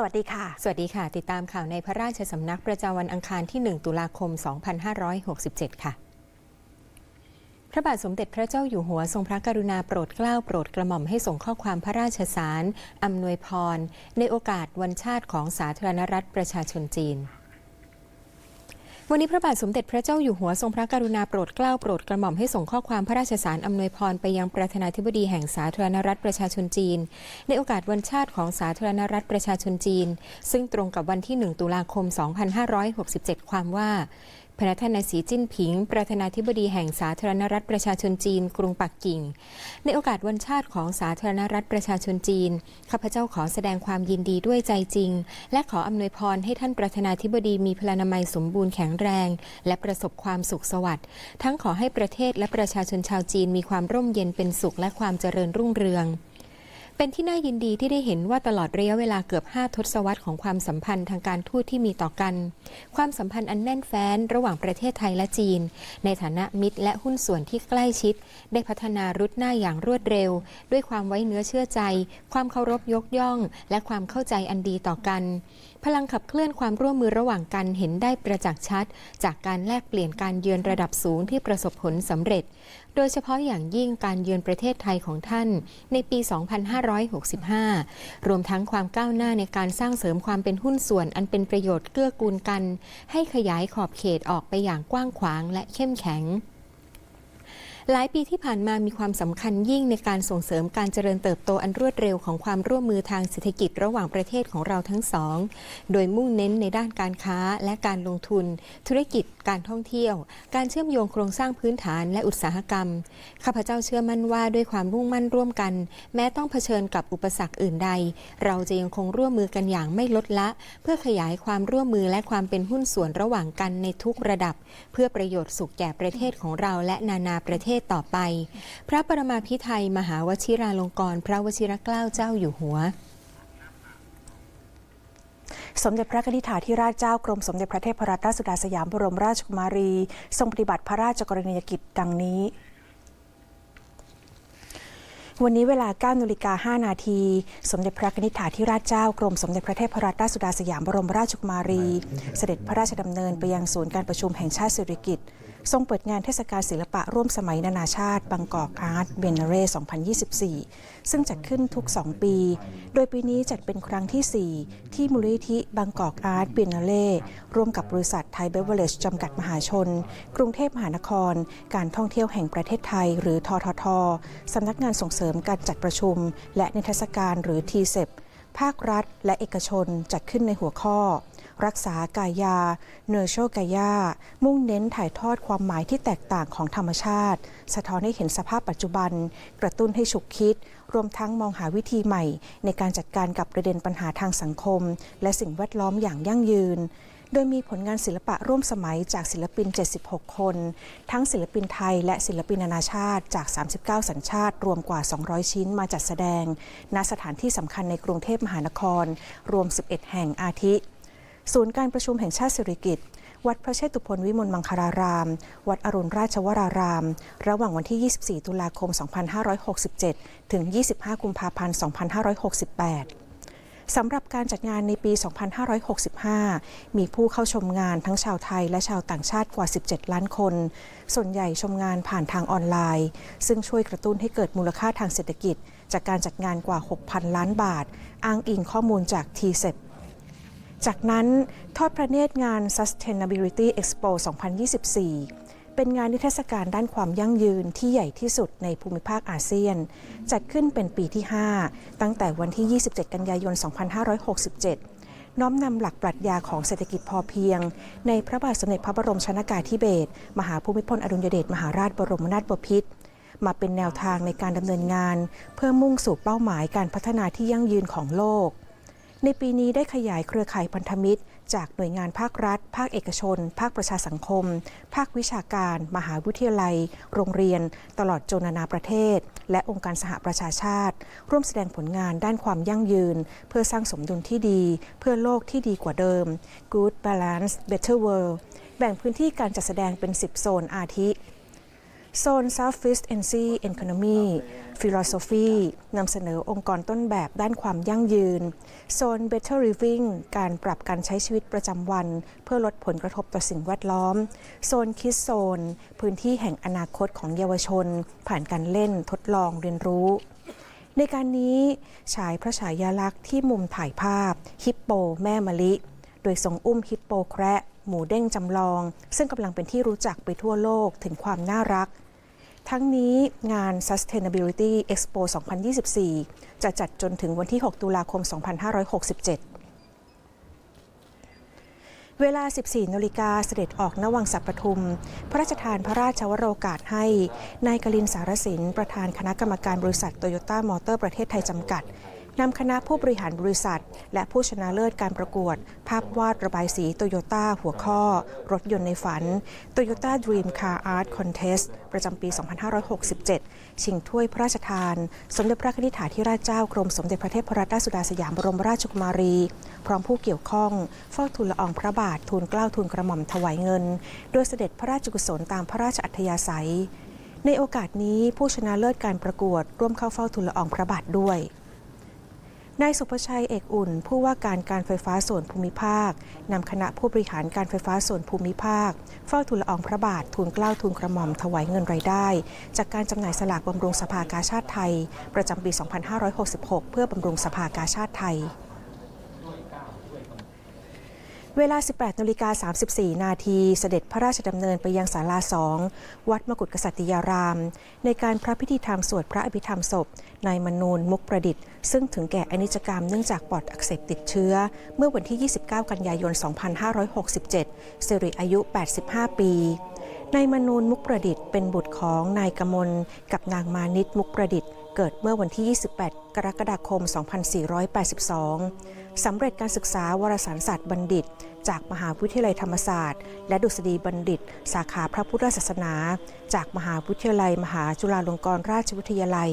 สวัสดีค่ะ สวัสดีค่ะ ติดตามข่าวในพระราชสำนักประจำวันอังคารที่ 1 ตุลาคม 2567 ค่ะ พระบาทสมเด็จพระเจ้าอยู่หัวทรงพระกรุณาโปรดเกล้าโปรดกระหม่อมให้ส่งข้อความพระราชสารอำนวยพร ในโอกาสวันชาติของสาธารณรัฐประชาชนจีน วันนี้พระบาทสมเด็จพระเจ้าอยู่หัวทรงพระกรุณาโปรดเกล้าโปรดกระหม่อมให้ส่งข้อความพระราชสารอำนวยพรไปยังประธานาธิบดีแห่งสาธารณรัฐประชาชนจีน ในโอกาสวันชาติของสาธารณรัฐประชาชนจีน ซึ่งตรงกับวันที่ 1 ตุลาคม 2567 ความว่า พระท่านนายสีจิ้นผิง ประธานาธิบดีแห่งสาธารณรัฐประชาชนจีน กรุงปักกิ่ง ในโอกาสวันชาติของสาธารณรัฐประชาชนจีน ข้าพเจ้าขอแสดงความยินดีด้วยใจจริง และขออำนวยพรให้ท่านประธานาธิบดีมีพลานามัยสมบูรณ์แข็งแรง และประสบความสุขสวัสดิ์ ทั้งขอให้ประเทศและประชาชนชาวจีนมีความร่มเย็นเป็นสุขและความเจริญรุ่งเรือง เป็นที่น่ายินดีที่ได้เห็นว่าตลอดระยะเวลาเกือบ 5 ทศวรรษของความสัมพันธ์ทางการทูตที่มีต่อกัน ความสัมพันธ์อันแน่นแฟ้นระหว่างประเทศไทยและจีน ในฐานะมิตรและหุ้นส่วนที่ใกล้ชิด ได้พัฒนารุดหน้าอย่างรวดเร็ว ด้วยความไว้เนื้อเชื่อใจ ความเคารพยกย่อง และความเข้าใจอันดีต่อกัน พลังขับเคลื่อนความร่วมมือระหว่างกันเห็นได้ประจักษ์ชัด จากการแลกเปลี่ยนการเยือนระดับสูงที่ประสบผลสำเร็จ โดยเฉพาะอย่างยิ่งการเยือนประเทศไทยของท่านในปี 2565 รวมทั้งความก้าวหน้าในการสร้างเสริมความเป็นหุ้นส่วนอันเป็นประโยชน์เกื้อกูลกัน ให้ขยายขอบเขตออกไปอย่างกว้างขวางและเข้มแข็ง หลายปีที่ผ่านมามีความสำคัญยิ่งในการส่งเสริมการเจริญเติบโตอันรวดเร็วของความร่วมมือทางเศรษฐกิจระหว่างประเทศของเราทั้งสอง โดยมุ่งเน้นในด้านการค้าและการลงทุน ธุรกิจ การท่องเที่ยว การเชื่อมโยงโครงสร้างพื้นฐานและอุตสาหกรรม ข้าพเจ้าเชื่อมั่นว่าด้วยความมุ่งมั่นร่วมกัน แม้ต้องเผชิญกับอุปสรรคอื่นใด เราจะยังคงร่วมมือกันอย่างไม่ลดละ เพื่อขยายความร่วมมือและความเป็นหุ้นส่วนระหว่างกันในทุกระดับ เพื่อประโยชน์สุขแก่ประเทศของเราและนานาประเทศต่อไป พระปรมาภิไธยมหาวชิราลงกรณพระวชิรเกล้าเจ้าอยู่หัวสมเด็จพระนิธิถาธิราชเจ้ากรมสมเด็จพระเทพรัตนราชสุดาสยามบรมราชกุมารี ทรงปฏิบัติพระราชกรณียกิจดังนี้ วันนี้เวลา9นาฬิกา5นาที สมเด็จพระนิธิถาธิราชเจ้ากรมสมเด็จพระเทพรัตนราชสุดาสยามบรมราชกุมารี เสด็จพระราชดำเนินไปยังศูนย์การประชุมแห่งชาติสิริกิติ์ ทรงเปิดงานเทศกาลศิลปะร่วมสมัยนานาชาติบางกอกอาร์ตเบนเร่ 2024 ซึ่งจัดขึ้นทุก 2 ปี โดยปีนี้จัดเป็นครั้งที่ 4 ที่มูลนิธิบางกอกอาร์ตเบนเร่ร่วมกับบริษัทไทยเบเวอร์เลจจำกัดมหาชน กรุงเทพมหานคร การท่องเที่ยวแห่งประเทศไทย หรือทททสำนักงานส่งเสริมการจัดประชุม และนิทรรศการหรือทีเซภาครัฐ และเอกชนจัดขึ้นในหัวข้อ รักษากายา เนอร์โชกายา มุ่งเน้นถ่ายทอดความหมายที่แตกต่างของธรรมชาติ สะท้อนให้เห็นสภาพปัจจุบัน กระตุ้นให้ฉุกคิด รวมทั้งมองหาวิธีใหม่ ในการจัดการกับประเด็นปัญหาทางสังคม และสิ่งแวดล้อมอย่างยั่งยืนโดยมีผลงานศิลปะร่วมสมัยจากศิลปิน 76 คน ทั้งศิลปินไทยและศิลปินนานาชาติจาก 39 สัญชาติ รวมกว่า 200 ชิ้นมาจัดแสดง ณ สถานที่สำคัญในกรุงเทพมหานคร รวม 11 แห่งอาทิ ศูนย์การประชุมแห่งชาติสิริกิติ์วัดพระเชตุพนวิมลมังคาราราม วัดอรุณราชวราราม ระหว่างวันที่ 24 ตุลาคม 2567 ถึง 25 กุมภาพันธ์ 2568สำหรับการจัดงานในปี 2565 มีผู้เข้าชมงานทั้งชาวไทยและชาวต่างชาติกว่า 17 ล้านคน ส่วนใหญ่ชมงานผ่านทางออนไลน์ ซึ่งช่วยกระตุ้นให้เกิดมูลค่าทางเศรษฐกิจ จากการจัดงานกว่า 6,000 ล้านบาท อ้างอิงข้อมูลจาก t c e p จากนั้นทอดพระเนตรงาน Sustainability Expo 2024 เป็นงานนิทรรศการด้านความยั่งยืนที่ใหญ่ที่สุดในภูมิภาคอาเซียน จัดขึ้นเป็นปีที่ 5 ตั้งแต่วันที่ 27 กันยายน 2567 น้อมนำหลักปรัชญาของเศรษฐกิจพอเพียง ในพระบาทสมเด็จพระบรมชนากาธิเบศรมหาภูมิพลอดุลยเดชมหาราชบรมนาถบพิตรมาเป็นแนวทางในการดำเนินงาน เพื่อมุ่งสู่เป้าหมายการพัฒนาที่ยั่งยืนของโลก ในปีนี้ได้ขยายเครือข่ายพันธมิตร จากหน่วยงานภาครัฐ ภาคเอกชน ภาคประชาสังคม ภาควิชาการ มหาวิทยาลัย โรงเรียน ตลอดจนนานาประเทศ และองค์การสหประชาชาติ ร่วมแสดงผลงานด้านความยั่งยืน เพื่อสร้างสมดุลที่ดี เพื่อโลกที่ดีกว่าเดิม Good Balance Better World แบ่งพื้นที่การจัดแสดงเป็น 10 โซนอาทิ โซน Southeast Asia Economy Philosophy นำเสนอองค์กรต้นแบบด้านความยั่งยืน โซน Better Living การปรับการใช้ชีวิตประจำวัน เพื่อลดผลกระทบต่อสิ่งแวดล้อม โซน Kids Zone พื้นที่แห่งอนาคตของเยาวชน ผ่านการเล่นทดลองเรียนรู้ในการนี้ฉายพระฉายาลักษณ์ที่มุมถ่ายภาพ ฮิปโปแม่มะลิ โดยทรงอุ้มฮิปโปแคระ หมูเด้งจำลอง ซึ่งกำลังเป็นที่รู้จักไปทั่วโลกถึงความน่ารัก ทั้งนี้งาน Sustainability Expo 2024 จะจัดจนถึงวันที่ 6 ตุลาคม 2567เวลา 14 นาฬิกาเสด็จออกนวังสัปทุม พระราชทานพระราชวโรกาสให้ นายกลินสารสิน ประธานคณะกรรมการบริษัทโตโยต้ามอเตอร์ประเทศไทยจำกัด นำคณะผู้บริหารบริษัท และผู้ชนะเลิศการประกวด ภาพวาดระบายสีโตโยต้าหัวข้อ รถยนต์ในฝัน Toyota Dream Car Art Contest ประจำปี 2567 ชิงถ้วยพระราชทาน สมเด็จพระนิธิถาธิราชเจ้ากรมสมเด็จพระเทพรัตนราชสุดาสยามบรมราชกุมารี พร้อมผู้เกี่ยวข้องเฝ้าทูลละอองพระบาททูลเกล้าทูลกระหม่อมถวายเงิน โดยเสด็จพระราชกุศลตามพระราชอัธยาศัย ในโอกาสนี้ผู้ชนะเลิศการประกวดร่วมเข้าเฝ้าทูลละอองพระบาทด้วย นายสุภชัยเอกอุ่น ผู้ว่าการการไฟฟ้าส่วนภูมิภาคนำคณะผู้บริหารการไฟฟ้าส่วนภูมิภาค เฝ้าทูลละอองพระบาททูลเกล้าทูลกระหม่อมถวายเงินรายได้ จากการจำหน่ายสลากบำรุงสภากาชาติไทย ประจำปี 2566 เพื่อบำรุงสภากาชาติไทย เวลา 18นาฬิกา34 นาทีเสด็จพระราชดำเนินไปยังศาลาสองวัดมกุฎกษัตริยาราม ในการพระพิธีธรรมสวดพระอภิธรรมศพนายมนูนมุกประดิษฐ์ ซึ่งถึงแก่อนิจกรรมเนื่องจากปอดอักเสบติดเชื้อ เมื่อวันที่ 29 กันยายน 2567สิริอายุ 85 ปีนายมนูนมุกประดิษฐ์เป็นบุตรของนายกมลกับนางมานิตมุกประดิษฐ์ เกิดเมื่อวันที่ 28 กรกฎาคม 2482 สำเร็จการศึกษาวารสารศาสตร์บัณฑิต จากมหาวิทยาลัยธรรมศาสตร์ และดุษฎีบัณฑิต สาขาพระพุทธศาสนา จากมหาวิทยาลัย มหาจุฬาลงกรณราชวิทยาลัย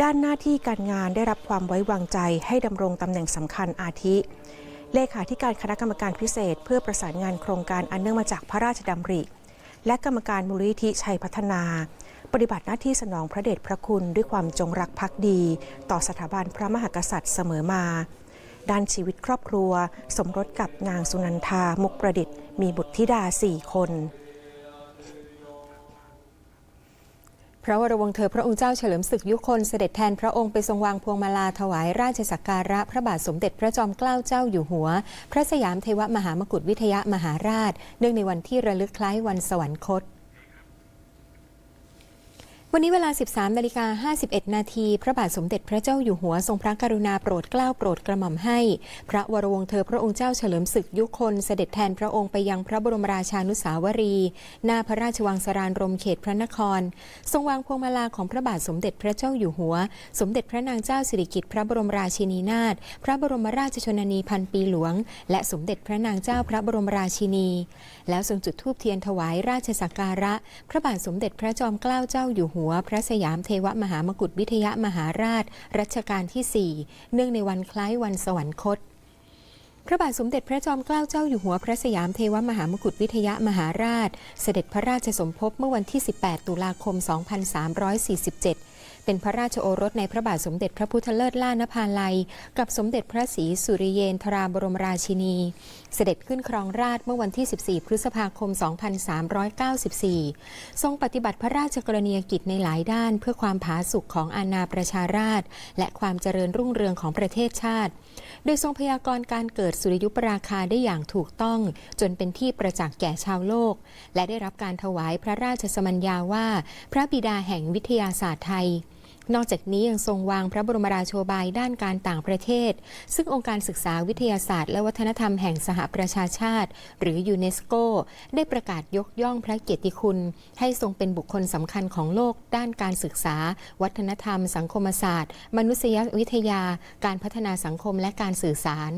ด้านหน้าที่การงานได้รับความไว้วางใจให้ดำรงตำแหน่งสำคัญอาทิ เลขาธิการคณะกรรมการพิเศษ เพื่อประสานงานโครงการอันเนื่องมาจากพระราชดำริ และกรรมการมูลนิธิชัยพัฒนาปฏิบัติหน้าที่สนองพระเดชพระคุณด้วยความจงรักภักดี ต่อสถาบันพระมหากษัตริย์เสมอมา ด้านชีวิตครอบครัว สมรสกับนางสุนันทา มุกประดิษฐ์ มีบุตรธิดาสี่คน พระวรวงเธอพระองค์เจ้าเฉลิมศึกยุคนเสด็จแทนพระองค์ไปทรงวางพวงมาลาถวายราชสักการะ พระบาทสมเด็จพระจอมเกล้าเจ้าอยู่หัว พระสยามเทวมหามกุฏวิทยามหาราช เนื่องในวันที่ระลึกคล้ายวันสวรรคต วันนี้เวลา 13นาฬิกา51 นาที พระบาทสมเด็จพระเจ้าอยู่หัวทรงพระกรุณาโปรดเกล้าโปรดกระหม่อมให้ พระวรวงศ์เธอพระองค์เจ้าเฉลิมศึกยุคนเสด็จแทนพระองค์ไปยังพระบรมราชานุสาวรี หน้าพระราชวังสรานรมเขตพระนคร ทรงวางพวงมาลาของพระบาทสมเด็จพระเจ้าอยู่หัว สมเด็จพระนางเจ้าสิริกิติ์พระบรมราชินีนาถพระบรมราชชนนีพันปีหลวง และสมเด็จพระนางเจ้าพระบรมราชินี แล้วทรงจุดธูปเทียนถวายราชสักการะ พระบาทสมเด็จพระจอมเกล้าเจ้าอยู่หัวว พระสยามเทวมหามกุฏวิทยามหาราช รัชกาลที่ 4 เนื่องในวันคล้ายวันสวรรคต พระบาทสมเด็จพระจอมเกล้าเจ้าอยู่หัวพระสยามเทวมหามกุฏวิทยามหาราช เสด็จพระราชสมภพเมื่อวันที่ 18 ตุลาคม 2347 เป็นพระราชโอรสในพระบาทสมเด็จพระพุทธเลิศล่านภาลัย กับสมเด็จพระศรีสุริเยนทราบรมราชินี เสด็จขึ้นครองราชเมื่อวันที่ 14 พฤษภาคม 2394 ทรงปฏิบัติพระราชกรณียกิจในหลายด้านเพื่อความผาสุกของอาณาประชาราษฎร์และความเจริญรุ่งเรืองของประเทศชาติ โดยทรงพยากรณ์การเกิดสุริยุปราคาได้อย่างถูกต้อง จนเป็นที่ประจักษ์แก่ชาวโลก และได้รับการถวายพระราชสมัญญาว่า พระบิดาแห่งวิทยาศาสตร์ไทย นอกจากนี้ยังทรงวางพระบรมราโชบายด้านการต่างประเทศ ซึ่งองค์การศึกษาวิทยาศาสตร์ และวัฒนธรรมแห่งสหประชาชาติ หรือยูเนสโก ได้ประกาศยกย่องพระเกียรติคุณ ให้ทรงเป็นบุคคลสำคัญของโลก ด้านการศึกษา วัฒนธรรม สังคมศาสตร์ มนุษยวิทยา การพัฒนาสังคมและการสื่อสาร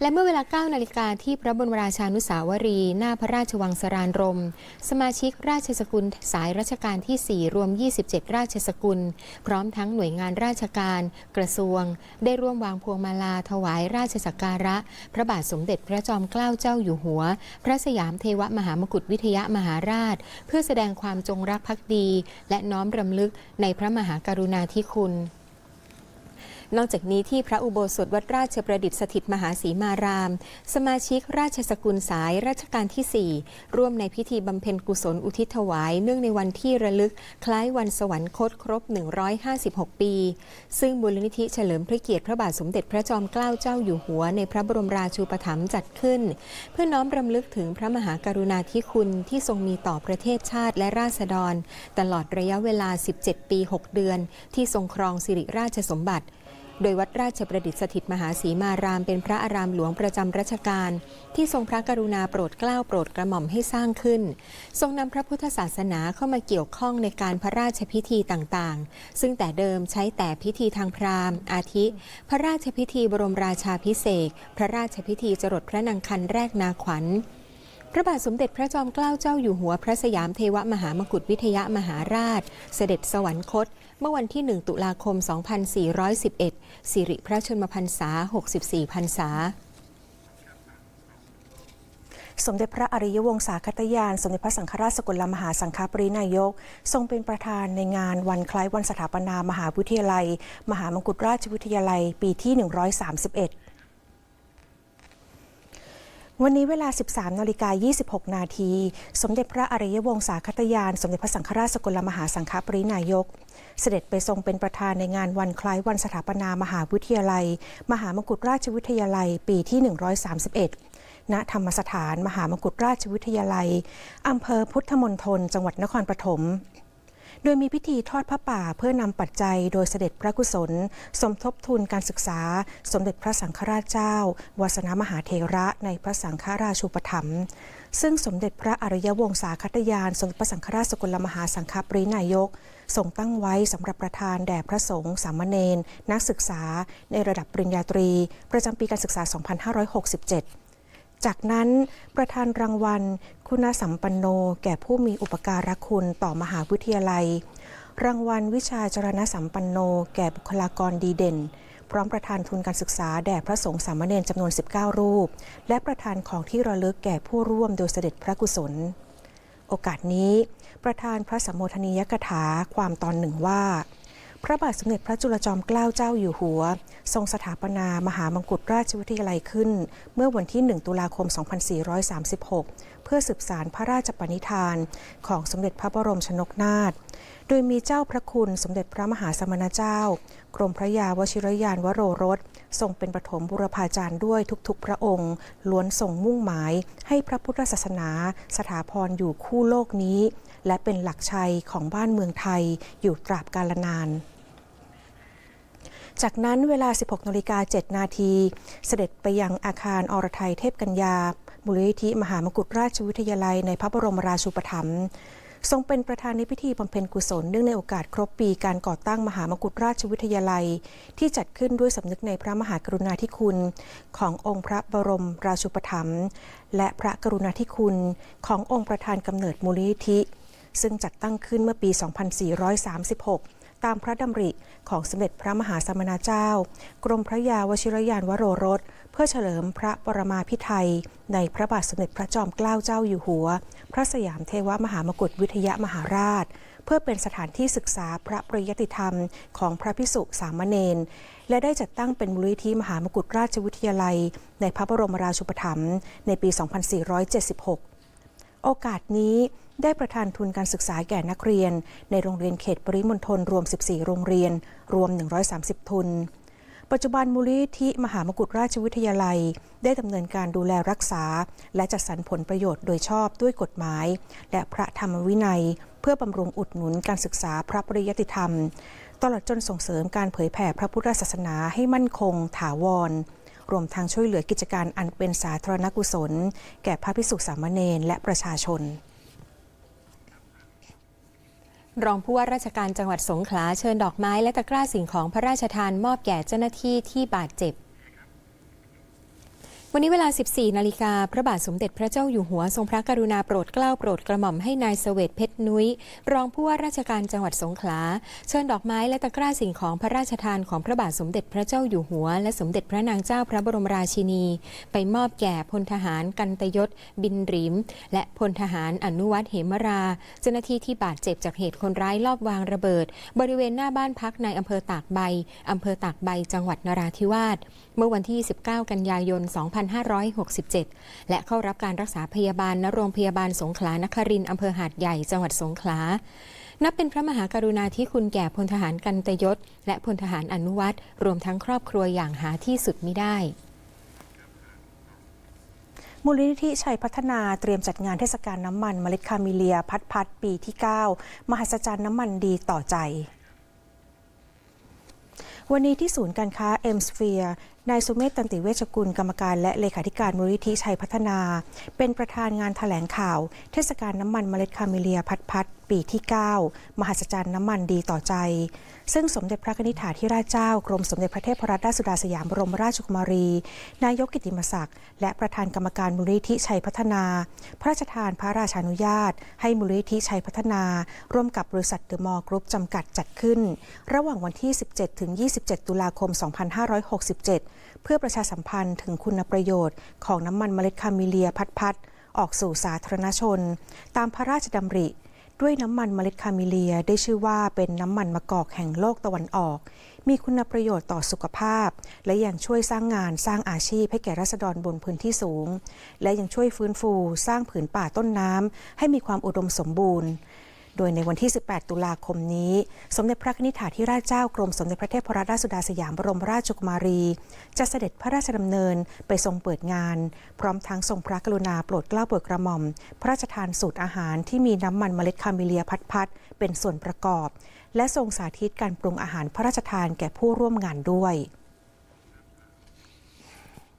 และเมื่อเวลา 9 นาฬิกาที่พระบรมราชานุสาวรี หน้าพระราชวังสรานรม สมาชิกราชสกุลสายรัชกาลที่ 4 รวม 27 ราชสกุล พร้อมทั้งหน่วยงานราชการ กระทรวง ได้ร่วมวางพวงมาลาถวายราชสักการะ พระบาทสมเด็จพระจอมเกล้าเจ้าอยู่หัว พระสยามเทวมหามกุฏวิทยามหาราช เพื่อแสดงความจงรักภักดี และน้อมรำลึกในพระมหากรุณาธิคุณ นอกจากนี้ที่พระอุโบสถวัดราชประดิษฐ์สถิตมหาศรีมาราม สมาชิกราชสกุลสายรัชกาลที่ 4 ร่วมในพิธีบำเพ็ญกุศลอุทิศถวาย เนื่องในวันที่ระลึกคล้ายวันสวรรคตครบ 156 ปี ซึ่งมูลนิธิเฉลิมพระเกียรติพระบาทสมเด็จพระจอมเกล้าเจ้าอยู่หัว ในพระบรมราชูปถัมภ์จัดขึ้น เพื่อน้อมรำลึกถึงพระมหากรุณาธิคุณที่ทรงมีต่อประเทศชาติและราษฎร ตลอดระยะเวลา 17 ปี 6 เดือน ที่ทรงครองสิริราชสมบัติ โดยวัดราชประดิษฐ์สถิตมหาศรีมารามเป็นพระอารามหลวงประจำรัชกาลที่ทรงพระกรุณาโปรดเกล้าโปรดกระหม่อมให้สร้างขึ้น ทรงนำพระพุทธศาสนาเข้ามาเกี่ยวข้องในการพระราชพิธีต่างๆ ซึ่งแต่เดิมใช้แต่พิธีทางพราหมณ์ อาทิ พระราชพิธีบรมราชาพิเศษ พระราชพิธีจรดพระนางคันแรกนาขวัญ พระบาทสมเด็จพระจอมเกล้าเจ้าอยู่หัวพระสยามเทวมหามกุฏวิทยามหาราช เสด็จสวรรคต เมื่อวันที่ 1 ตุลาคม 2411 สิริพระชนมพรรษา 64 พรรษาสมเด็จพระอริยวงศาคตยาน สมเด็จพระสังฆราชสกลมหาสังฆปรินายก ทรงเป็นประธานในงานวันคล้ายวันสถาปนามหาวิทยาลัย มหามงกุฎราชวิทยาลัยปีที่ 131 วันนี้เวลา 13นาฬิกา26 นาที สมเด็จพระอริยวงศาคตยาน สมเด็จพระสังฆราชสกลมหาสังฆปรินายก เสด็จไปทรงเป็นประธานในงานวันคล้ายวันสถาปนามหาวิทยาลัย มหามกุฎราชวิทยาลัยปีที่ 131 ณ ธรรมสถาน มหามกุฎราชวิทยาลัย อำเภอพุทธมณฑล จังหวัดนครปฐม โดยมีพิธีทอดพระป่าเพื่อนำปัจจัยโดยเสด็จพระกุศล สมทบทุนการศึกษา สมเด็จพระสังฆราชเจ้าวาสนามหาเทระในพระสังฆราชูปถัมภ์ซึ่งสมเด็จพระอริยวงศาคตยาน สมเด็จพระสังฆราชสกลมหาสังฆปรินายกทรงตั้งไว้สำหรับประธานแด่พระสงฆ์สามเณรนักศึกษา ในระดับปริญญาตรี ประจำปีการศึกษา 2567 จากนั้นประธานรางวัล คุณสัมปันโน แก่ผู้มีอุปการะคุณต่อมหาวิทยาลัย รางวัลวิชาจรณสัมปันโน แก่บุคลากรดีเด่น พร้อมประธานทุนการศึกษาแด่พระสงฆ์สามเณรจำนวน 19 รูป และประธานของที่ระลึกแก่ผู้ร่วมโดยเสด็จพระกุศล โอกาสนี้ ประธานพระสัมโมทนียกถาความตอนหนึ่งว่า พระบาทสมเด็จพระจุลจอมเกล้าเจ้าอยู่หัว ทรงสถาปนามหามงกุฎราชวิทยาลัยขึ้น เมื่อวันที่ 1 ตุลาคม 2436 เพื่อสืบสารพระราชปณิธาน ของสมเด็จพระบรมชนกนาถโดยมีเจ้าพระคุณสมเด็จพระมหาสมณเจ้า กรมพระยาวชิรยานวโรรส ทรงเป็นปฐมบุรพาจารย์ด้วยทุกๆ พระองค์ ล้วนส่งมุ่งหมาย ให้พระพุทธศาสนา สถาพรอยู่คู่โลกนี้ และเป็นหลักชัยของบ้านเมืองไทยอยู่ตราบกาลนาน จากนั้นเวลา 16นาฬิกา7นาทีเสด็จไปยังอาคารอรไทยเทพกัญญามูลนิธิมหามกุฎราชวิทยาลัยในพระบรมราชูปถัมภ์ทรงเป็นประธานในพิธีบำเพ็ญกุศลเนื่องในโอกาสครบปีการก่อตั้งมหามกุฎราชวิทยาลัย ที่จัดขึ้นด้วยสำนึกในพระมหากรุณาธิคุณ ขององค์พระบรมราชูปถัมภ์และพระกรุณาธิคุณขององค์ประธานกำเนิดมูลนิธิ ซึ่งจัดตั้งขึ้นเมื่อปี 2436 ตามพระดำริของสมเด็จพระมหาสมณเจ้า กรมพระยาวชิรยานวโรรส เพื่อเฉลิมพระปรมาภิไธยในพระบาทสมเด็จพระจอมเกล้าเจ้าอยู่หัว พระสยามเทวมหามกุฏวิทยามหาราช เพื่อเป็นสถานที่ศึกษาพระปริยติธรรมของพระพิสุสามเณรและได้จัดตั้งเป็นมูลนิธิมหามกุฎราชวิทยาลัย ในพระบรมราชูปถัมภ์ในปี 2476 โอกาสนี้ ได้ประทานทุนการศึกษาแก่นักเรียน ในโรงเรียนเขตปริมณฑลรวม 14 โรงเรียน รวม 130 ทุน ปัจจุบันมูลนิธิมหามกุฎราชวิทยาลัย ได้ดำเนินการดูแลรักษา และจัดสรรผลประโยชน์โดยชอบด้วยกฎหมาย และพระธรรมวินัย เพื่อบำรุงอุดหนุนการศึกษาพระปริยติธรรม ตลอดจนส่งเสริมการเผยแผ่พระพุทธศาสนาให้มั่นคง ถาวรรวมทั้งช่วยเหลือกิจการอันเป็นสาธารณกุศล แก่พระภิกษุสามเณรและประชาชน รองผู้ว่าราชการจังหวัดสงขลาเชิญดอกไม้และตะกร้าสิ่งของพระราชทานมอบแก่เจ้าหน้าที่ที่บาดเจ็บ วันนี้เวลา 14 นาฬิกา พระบาทสมเด็จพระเจ้าอยู่หัวทรงพระกรุณาโปรดเกล้าโปรดกระหม่อมให้นายเสวตเพชรนุ้ย รองผู้ว่าราชการจังหวัดสงขลา เชิญดอกไม้และตะกร้าสิ่งของพระราชทานของพระบาทสมเด็จพระเจ้าอยู่หัว และสมเด็จพระนางเจ้าพระบรมราชินี ไปมอบแก่พลทหารกันตยศ บินริม และพลทหารอนุวัฒเหมรา เจ้าหน้าที่ที่บาดเจ็บจากเหตุคนร้ายลอบวางระเบิด บริเวณหน้าบ้านพักในอำเภอตากใบอำเภอตากใบจังหวัดนราธิวาสเมื่อวันที่ 19 กันยายน 2567 และเข้ารับการรักษาพยาบาลณโรงพยาบาลสงขลานครินทร์อำเภอหาดใหญ่จังหวัดสงขลา นับเป็นพระมหากรุณาธิคุณแก่พลทหารกันตยศ และพลทหารอนุวัตรรวมทั้งครอบครัวอย่างหาที่สุดมิได้มูลนิธิชัยพัฒนาเตรียมจัดงานเทศกาลน้ำมันเมล็ดคาเมิเลียพัดพัดปีที่ 9 มหัศจรรย์น้ำมันดีต่อใจ วันนี้ที่ศูนย์การค้าเอ็มสเฟียนายสุเมธตันติเวชกุลกรรมการและเลขาธิการมูลนิธิชัยพัฒนา เป็นประธานงานถแถลงข่าว เทศกาลน้ำมันเมล็ดคาเมเลียพัดพัดปีที่ 9 มหัศจรรย์น้ำมันดีต่อใจ ซึ่งสมเด็จพระนิธิถาธิราชเจ้ากรมสมเด็จพระเทพรัตนราชสุดาสยามบรมราชกุมารี นายกกิติมศักดิ์และประธานกรรมการมูลนิธิชัยพัฒนา พระราชทานพระราชานุญาต ให้มูลนิธิชัยพัฒนา ร่วมกับบริษัทเดอะมอลล์กรุ๊ปจำกัดจัดขึ้น ระหว่างวันที่ 17 ถึง 27 ตุลาคม 2567 เพื่อประชาสัมพันธ์ถึงคุณประโยชน์ของน้ำมันเมล็ดคาเมิเลียพัดพัดออกสู่สาธารณชน ตามพระราชดำริ ด้วยน้ำมันเมล็ดคาเมิเลียได้ชื่อว่าเป็นน้ำมันมะกอกแห่งโลกตะวันออก มีคุณประโยชน์ต่อสุขภาพ และยังช่วยสร้างงานสร้างอาชีพให้แก่ราษฎรบนพื้นที่สูง และยังช่วยฟื้นฟู สร้างผืนป่าต้นน้ำให้มีความอุดมสมบูรณ์ โดยในวันที่ 18 ตุลาคมนี้ สมเด็จพระนิธิถาธิราชเจ้ากรมสมเด็จพระเทพรัตนราชสุดาสยามบรมราชกุมารี จะเสด็จพระราชดำเนินไปทรงเปิดงาน พร้อมทั้งทรงพระกรุณาโปรดเกล้าโปรดกระหม่อม พระราชทานสูตรอาหารที่มีน้ำมันเมล็ดคาเมเลียพัดพัดเป็นส่วนประกอบ และทรงสาธิตการปรุงอาหารพระราชทานแก่ผู้ร่วมงานด้วย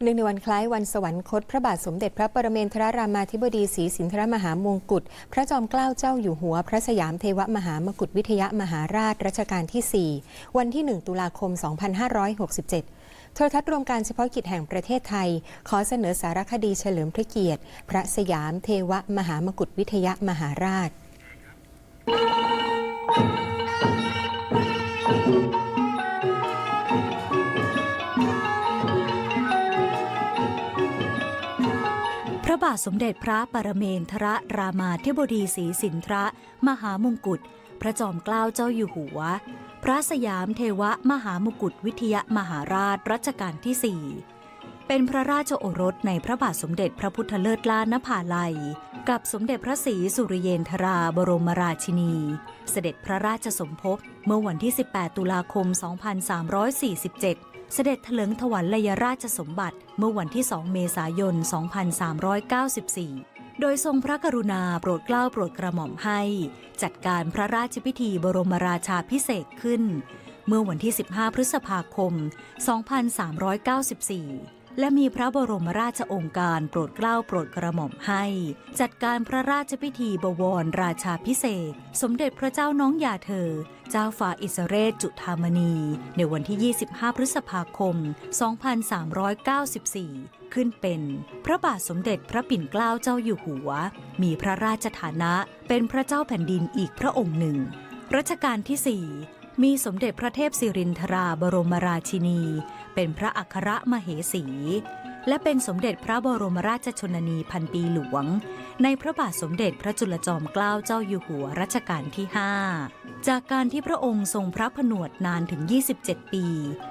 เนื่องในวันคล้ายวันสวรรคตพระบาทสมเด็จพระปรเมนทรรามาธิบดีศรีสินทรมหามงกุฎพระจอมเกล้าเจ้าอยู่หัว พระสยามเทวมหามกุฎวิทยามหาราชรัชกาลที่ 4 วันที่ 1 ตุลาคม 2567 โทรทัศน์รวมการเฉพาะกิจแห่งประเทศไทย ขอเสนอสารคดีเฉลิมพระเกียรติ พระสยามเทวมหามกุฎวิทยามหาราช บาทสมเด็จพระปรเมนทรรามาธิบดีศรีสินทรมหามงกุฎพระจอมเกล้าเจ้าอยู่หัว พระสยามเทวมหามกุฎวิทยมหาราชรัชกาลที่สี่เป็นพระราชโอรสในพระบาทสมเด็จพระพุทธเลิศล้านภาลัย กับสมเด็จพระศรีสุริเยนทราบรมราชินี เสด็จพระราชสมภพเมื่อวันที่ 18 ตุลาคม 2347 เสด็จเถลิงถวัลยราชสมบัติเมื่อวันที่ 2 เมษายน 2394 โดยทรงพระกรุณาโปรดเกล้าโปรดกระหม่อมให้ จัดการพระราชพิธีบรมราชาพิเศษขึ้น เมื่อวันที่ 15 พฤษภาคม 2394 และมีพระบรมราชองค์การโปรดเกล้าโปรดกระหม่อมให้ จัดการพระราชพิธีบวรราชาพิเศษ สมเด็จพระเจ้าน้องยาเธอ เจ้าฟ้าอิสเรศจุธามณี ในวันที่ 25 พฤษภาคม 2394 ขึ้นเป็น พระบาทสมเด็จพระปิ่นเกล้าเจ้าอยู่หัว มีพระราชฐานะเป็นพระเจ้าแผ่นดินอีกพระองค์หนึ่งรัชกาลที่4 มีสมเด็จพระเทพสิรินทราบรมราชินี เป็นพระอัครมเหสี และเป็นสมเด็จพระบรมราชชนนีพันปีหลวง ในพระบาทสมเด็จพระจุลจอมเกล้าเจ้าอยู่หัวรัชกาลที่ 5 จากการที่พระองค์ทรงพระผนวดนานถึง 27 ปี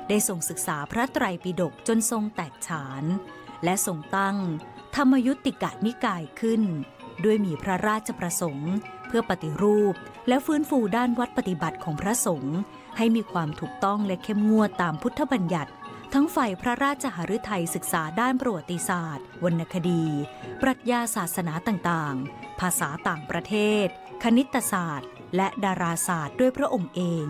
ได้ทรงศึกษาพระไตรปิฎกจนทรงแตกฉาน และทรงตั้ง ธรรมยุติกะนิกายขึ้น ด้วยมีพระราชประสงค์ พื่อปฏิรูป และฟื้นฟูด้านวัดปฏิบัติของพระสงฆ์ให้มีความถูกต้องและเข้มงวดตามพุทธบัญญัติ ทั้งฝ่ายพระราชหฤทัยศึกษาด้านประวัติศาสตร์ วรรณคดี ปรัชญาศาสนาต่างๆ ภาษาต่างประเทศ คณิตศาสตร์ และดาราศาสตร์ด้วยพระองค์เอง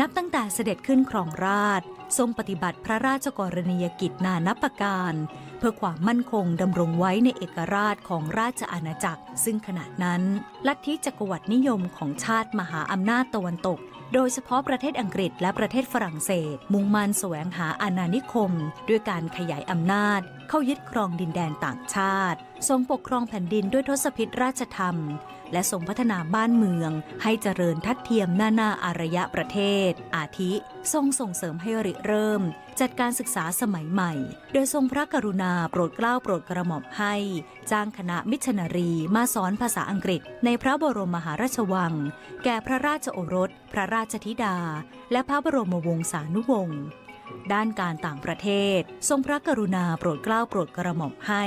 นับตั้งแต่เสด็จขึ้นครองราช ทรงปฏิบัติพระราชกรณียกิจนานับประการ เพื่อความมั่นคงดำรงไว้ในเอกราชของราชอาณาจักร ซึ่งขณะนั้น ลัทธิจักรวรรดินิยมของชาติมหาอำนาจตะวันตก โดยเฉพาะประเทศอังกฤษและประเทศฝรั่งเศส มุ่งมั่นแสวงหาอาณานิคม ด้วยการขยายอำนาจ เข้ายึดครองดินแดนต่างชาติ ทรงปกครองแผ่นดินด้วยทศพิธราชธรรม และทรงพัฒนาบ้านเมือง ให้เจริญทัดเทียมหน้าหน้าอารยะประเทศ อาทิ ทรงส่งเสริมให้ริเริ่ม จัดการศึกษาสมัยใหม่ โดยทรงพระกรุณาโปรดเกล้าโปรดกระหม่อมให้ จ้างคณะมิชนนารีมาสอนภาษาอังกฤษ ในพระบรมมหาราชวัง แก่พระราชโอรส พระราชธิดา และพระบรมวงศานุวงศ์ ด้านการต่างประเทศ ทรงพระกรุณาโปรดเกล้าโปรดกระหม่อมให้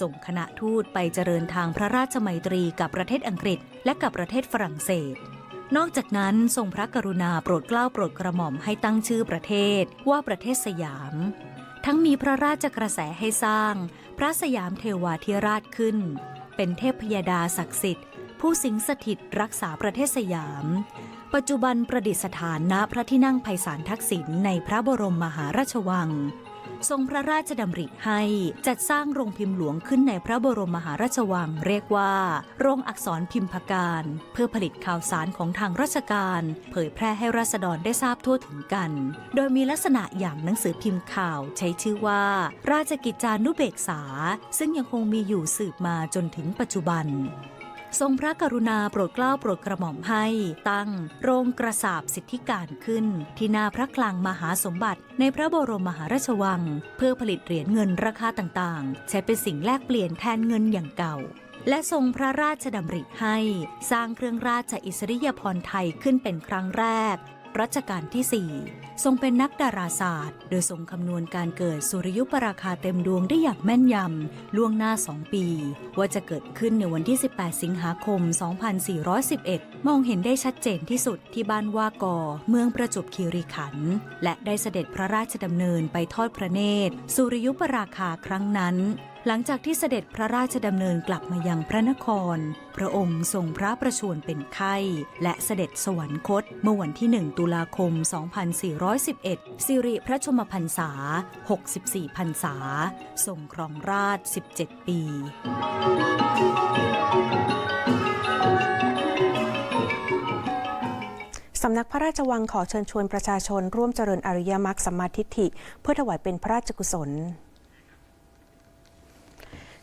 ส่งคณะทูตไปเจริญทางพระราชมัยตรีกับประเทศอังกฤษ และกับประเทศฝรั่งเศส นอกจากนั้นทรงพระกรุณาโปรดเกล้าโปรดกระหม่อมให้ตั้งชื่อประเทศว่าประเทศสยาม ทั้งมีพระราชกระแสให้สร้าง พระสยามเทวาธิราชขึ้น เป็นเทพยดาศักดิ์สิทธิ์ผู้สิงสถิตรักษาประเทศสยาม ปัจจุบันประดิษฐานณพระที่นั่งไพศาลทักษิณในพระบรมมหาราชวัง ทรงพระราชดำริให้จัดสร้างโรงพิมพ์หลวงขึ้นในพระบรมมหาราชวัง เรียกว่า โรงอักษรพิมพการ เพื่อผลิตข่าวสารของทางราชการ เผยแพร่ให้ราษฎรได้ทราบทั่วถึงกัน โดยมีลักษณะอย่างหนังสือพิมพ์ข่าวใช้ชื่อว่า ราชกิจจานุเบกษา ซึ่งยังคงมีอยู่สืบมาจนถึงปัจจุบัน ทรงพระกรุณาโปรดเกล้าโปรดกระหม่อมให้ ตั้งโรงกระสาบสิทธิการขึ้น ที่หนาพระคลังมหาสมบัติ ในพระบรมมหาราชวัง เพื่อผลิตเหรียญเงินราคาต่างๆ ใช้เป็นสิ่งแลกเปลี่ยนแทนเงินอย่างเก่าและทรงพระราชดำริให้ สร้างเครื่องราชอิสริยาภรณ์ไทยขึ้นเป็นครั้งแรก รัชกาลที่ 4 ทรงเป็นนักดาราศาสตร์ โดยทรงคำนวณการเกิดสุริยุปราคาเต็มดวงได้อย่างแม่นยำ ล่วงหน้า 2 ปี ว่าจะเกิดขึ้นในวันที่ 18 สิงหาคม 2411 มองเห็นได้ชัดเจนที่สุดที่บ้านว่ากอ เมืองประจวบคีรีขันธ์และได้เสด็จพระราชดำเนินไปทอดพระเนตร สุริยุปราคาครั้งนั้น หลังจากที่เสด็จพระราชดำเนินกลับมายังพระนคร พระองค์ทรงพระประชวรเป็นไข้ และเสด็จสวรรคตเมื่อวันที่ 1 ตุลาคม 2411 สิริพระชมพรรษา 64 พรรษา ทรงครองราช 17 ปีสำนักพระราชวังขอเชิญชวนประชาชนร่วมเจริญอริยมรรคสัมมาทิฏฐิ เพื่อถวายเป็นพระราชกุศล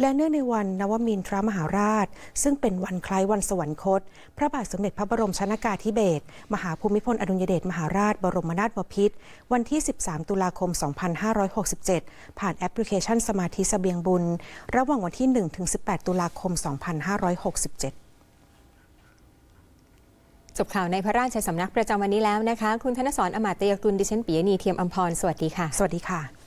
และเนื่องในวันนวมินทรมหาราช ซึ่งเป็นวันคล้ายวันสวรรคต พระบาทสมเด็จพระบรมชนากาธิเบศรมหาภูมิพลอดุลยเดชมหาราช บรมนาถบพิตรวันที่ 13 ตุลาคม 2567 ผ่านแอปพลิเคชันสมาธิเสบียงบุญ ระหว่างวันที่1ถึง18 ตุลาคม 2567จบข่าวในพระราชสำนักประจำวันนี้แล้วนะคะ คุณธนสรอมาตยกุลดิฉันปิยณีเทียมอัมพร สวัสดีค่ะ สวัสดีค่ะ